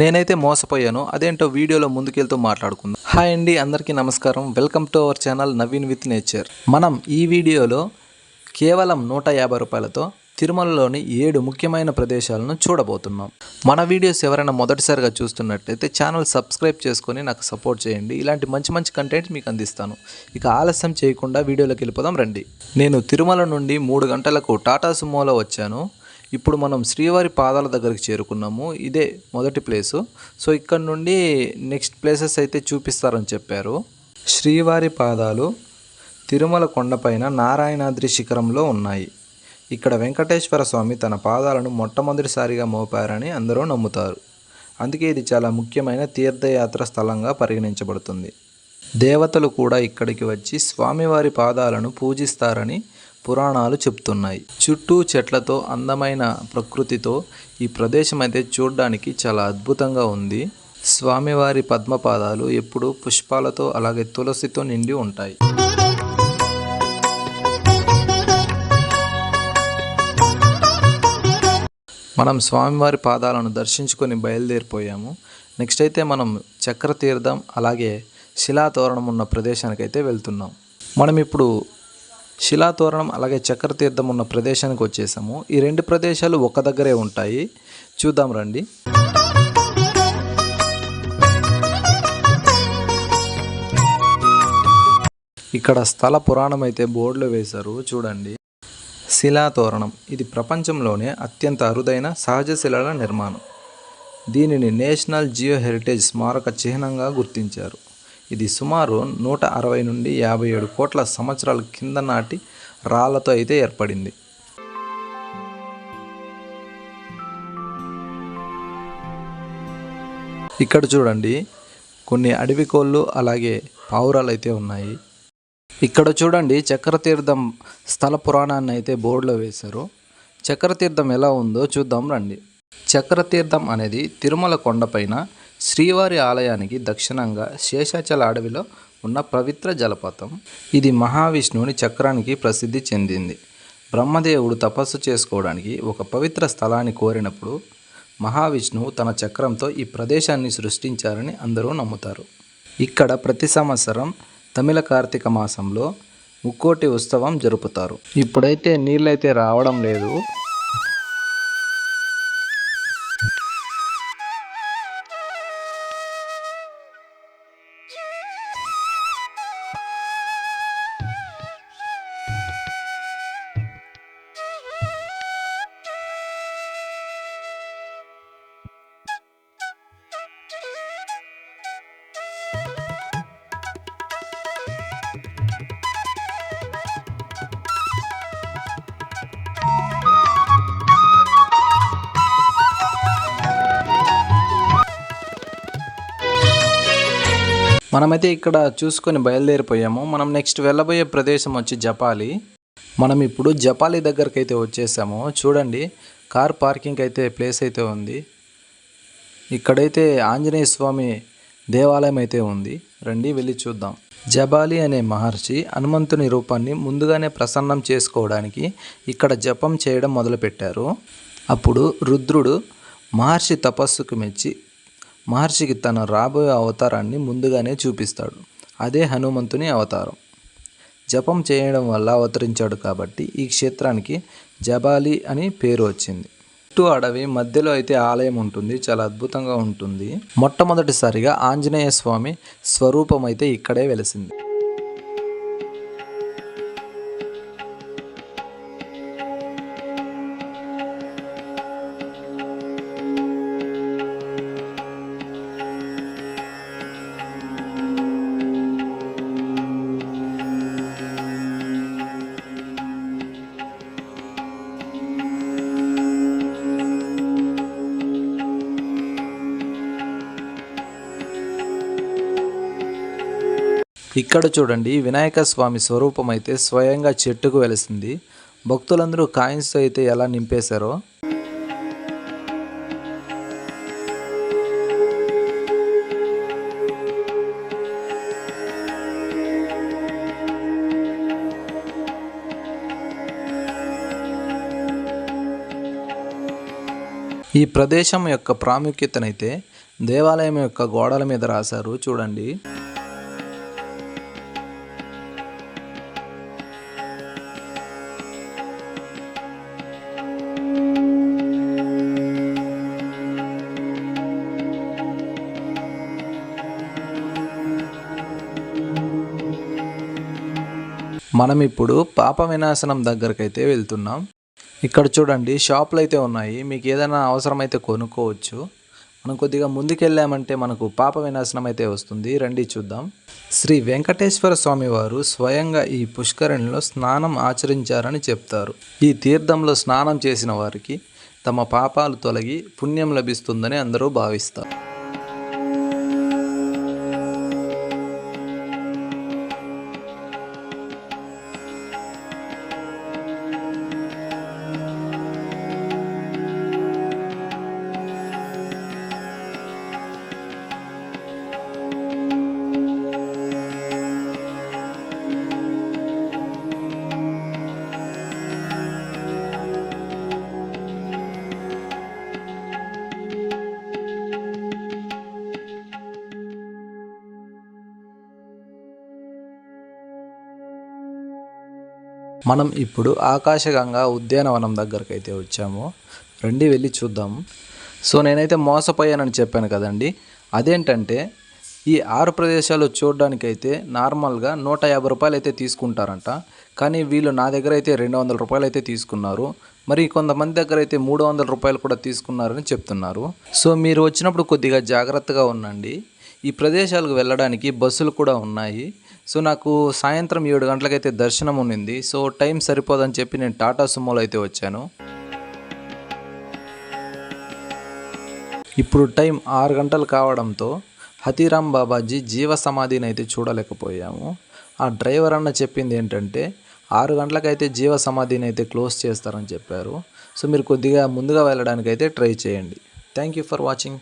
నేనైతే మోసపోయాను. అదేంటో వీడియోలో ముందుకెళ్తూ మాట్లాడుకుందాం. హాయ్ అండి అందరికీ నమస్కారం. Welcome to our channel Naveen with nature. మనం ఈ వీడియోలో కేవలం నూట యాభై రూపాయలతో తిరుమలలోని ఏడు ముఖ్యమైన ప్రదేశాలను చూడబోతున్నాం. మన వీడియోస్ ఎవరైనా మొదటిసారిగా చూస్తున్నట్టయితే ఛానల్ సబ్స్క్రైబ్ చేసుకొని నాకు సపోర్ట్ చేయండి. ఇలాంటి మంచి మంచి కంటెంట్ మీకు అందిస్తాను. ఇక ఆలస్యం చేయకుండా వీడియోలోకి వెళ్ళిపోదాం రండి. నేను తిరుమల నుండి మూడు గంటలకు టాటా సుమోలో వచ్చాను. ఇప్పుడు మనం శ్రీవారి పాదాల దగ్గరికి చేరుకున్నాము. ఇదే మొదటి ప్లేసు. సో ఇక్కడ నుండి నెక్స్ట్ ప్లేసెస్ అయితే చూపిస్తారని చెప్పారు. శ్రీవారి పాదాలు తిరుమల కొండపైన నారాయణాద్రి శిఖరంలో ఉన్నాయి. ఇక్కడ వెంకటేశ్వర స్వామి తన పాదాలను మొట్టమొదటిసారిగా మోపారని అందరూ నమ్ముతారు. అందుకే ఇది చాలా ముఖ్యమైన తీర్థయాత్ర స్థలంగా పరిగణించబడుతుంది. దేవతలు కూడా ఇక్కడికి వచ్చి స్వామివారి పాదాలను పూజిస్తారని పురాణాలు చెప్తున్నాయి. చుట్టూ చెట్లతో అందమైన ప్రకృతితో ఈ ప్రదేశం అయితే చూడడానికి చాలా అద్భుతంగా ఉంది. స్వామివారి పద్మపాదాలు ఎప్పుడూ పుష్పాలతో అలాగే తులసితో నిండి ఉంటాయి. మనం స్వామివారి పాదాలను దర్శించుకొని బయలుదేరిపోయాము. నెక్స్ట్ అయితే మనం చక్ర తీర్థం అలాగే శిలాతోరణం ఉన్న ప్రదేశానికి అయితే వెళ్తున్నాం. మనం ఇప్పుడు శిలాతోరణం అలాగే చక్ర తీర్థం ఉన్న ప్రదేశానికి వచ్చేసాము. ఈ రెండు ప్రదేశాలు ఒక దగ్గరే ఉంటాయి. చూద్దాం రండి. ఇక్కడ స్థల పురాణం అయితే బోర్డులో వేశారు. చూడండి. శిలాతోరణం ఇది ప్రపంచంలోనే అత్యంత అరుదైన సహజ శిలల నిర్మాణం. దీనిని నేషనల్ జియో హెరిటేజ్ స్మారక చిహ్నంగా గుర్తించారు. ఇది సుమారు నూట అరవై నుండి యాభై ఏడు కోట్ల సంవత్సరాల కింద నాటి రాళ్ళతో అయితే ఏర్పడింది. ఇక్కడ చూడండి కొన్ని అడవి కోళ్ళు అలాగే పావురాలు అయితే ఉన్నాయి. ఇక్కడ చూడండి చక్రతీర్థం స్థల పురాణాన్ని అయితే బోర్డులో వేశారు. చక్రతీర్థం ఎలా ఉందో చూద్దాం రండి. చక్రతీర్థం అనేది తిరుమల కొండపైన శ్రీవారి ఆలయానికి దక్షిణంగా శేషాచల అడవిలో ఉన్న పవిత్ర జలపాతం. ఇది మహావిష్ణువుని చక్రానికి ప్రసిద్ధి చెందింది. బ్రహ్మదేవుడు తపస్సు చేసుకోవడానికి ఒక పవిత్ర స్థలాన్ని కోరినప్పుడు మహావిష్ణువు తన చక్రంతో ఈ ప్రదేశాన్ని సృష్టించారని అందరూ నమ్ముతారు. ఇక్కడ ప్రతి సంవత్సరం తమిళ కార్తీక మాసంలో ముక్కోటి ఉత్సవం జరుపుతారు. ఇప్పుడైతే నీళ్ళైతే రావడం లేదు. మనమైతే ఇక్కడ చూసుకొని బయలుదేరిపోయాము. మనం నెక్స్ట్ వెళ్ళబోయే ప్రదేశం వచ్చి జపాలి. మనం ఇప్పుడు జపాలి దగ్గరికి అయితే వచ్చేసాము. చూడండి కార్ పార్కింగ్ అయితే ప్లేస్ అయితే ఉంది. ఇక్కడైతే ఆంజనేయ స్వామి దేవాలయం అయితే ఉంది. రండి వెళ్ళి చూద్దాం. జబాలి అనే మహర్షి హనుమంతుని రూపాన్ని ముందుగానే ప్రసన్నం చేసుకోవడానికి ఇక్కడ జపం చేయడం మొదలుపెట్టారు. అప్పుడు రుద్రుడు మహర్షి తపస్సుకు మెచ్చి మహర్షికి తన రాబోయే అవతారాన్ని ముందుగానే చూపిస్తాడు. అదే హనుమంతుని అవతారం. జపం చేయడం వల్ల అవతరించాడు కాబట్టి ఈ క్షేత్రానికి జబాలి అని పేరు వచ్చింది. చుట్టూ అడవి మధ్యలో అయితే ఆలయం ఉంటుంది చాలా అద్భుతంగా ఉంటుంది. మొట్టమొదటిసారిగా ఆంజనేయ స్వామి స్వరూపం అయితే ఇక్కడే వెలిసింది. ఇక్కడ చూడండి వినాయక స్వామి స్వరూపం అయితే స్వయంగా చెట్టుకు వెలిసింది. భక్తులందరూ కాయిన్స్ అయితే ఎలా నింపేశారో? ఈ ప్రదేశం యొక్క ప్రాముఖ్యతనైతే దేవాలయం యొక్క గోడల మీద రాశారు. చూడండి. మనం ఇప్పుడు పాప వినాశనం దగ్గరకైతే వెళ్తున్నాం. ఇక్కడ చూడండి షాపులు అయితే ఉన్నాయి. మీకు ఏదైనా అవసరమైతే కొనుక్కోవచ్చు. మనం కొద్దిగా ముందుకెళ్ళామంటే మనకు పాప వినాశనం అయితే వస్తుంది. రండి చూద్దాం. శ్రీ వెంకటేశ్వర స్వామి వారు స్వయంగా ఈ పుష్కరిణిలో స్నానం ఆచరించారని చెప్తారు. ఈ తీర్థంలో స్నానం చేసిన వారికి తమ పాపాలు తొలగి పుణ్యం లభిస్తుందని అందరూ భావిస్తారు. మనం ఇప్పుడు ఆకాశగంగా ఉద్యానవనం దగ్గరకు అయితే వచ్చాము. రండి వెళ్ళి చూద్దాం. సో నేనైతే మోసపోయానని చెప్పాను కదండి. అదేంటంటే ఈ ఆరు ప్రదేశాలు చూడడానికైతే నార్మల్గా నూట యాభై రూపాయలు అయితే తీసుకుంటారంట. కానీ వీళ్ళు నా దగ్గర అయితే రెండు వందల రూపాయలు అయితే తీసుకున్నారు. మరి కొంతమంది దగ్గర అయితే మూడు వందల రూపాయలు కూడా తీసుకున్నారని చెప్తున్నారు. సో మీరు వచ్చినప్పుడు కొద్దిగా జాగ్రత్తగా ఉండండి. ఈ ప్రదేశాలకు వెళ్ళడానికి బస్సులు కూడా ఉన్నాయి. సో నాకు సాయంత్రం ఏడు గంటలకైతే దర్శనం ఉన్నింది. సో టైం సరిపోదని చెప్పి నేను టాటా సుమోలో అయితే వచ్చాను. ఇప్పుడు టైం ఆరు గంటలు కావడంతో హతీరామ్ బాబాజీ జీవ సమాధిని అయితే చూడలేకపోయాము. ఆ డ్రైవర్ అన్న చెప్పింది ఏంటంటే ఆరు గంటలకైతే జీవ సమాధిని అయితే క్లోజ్ చేస్తారని చెప్పారు. సో మీరు కొద్దిగా ముందుగా వెళ్ళడానికి అయితే ట్రై చేయండి. Thank you for watching.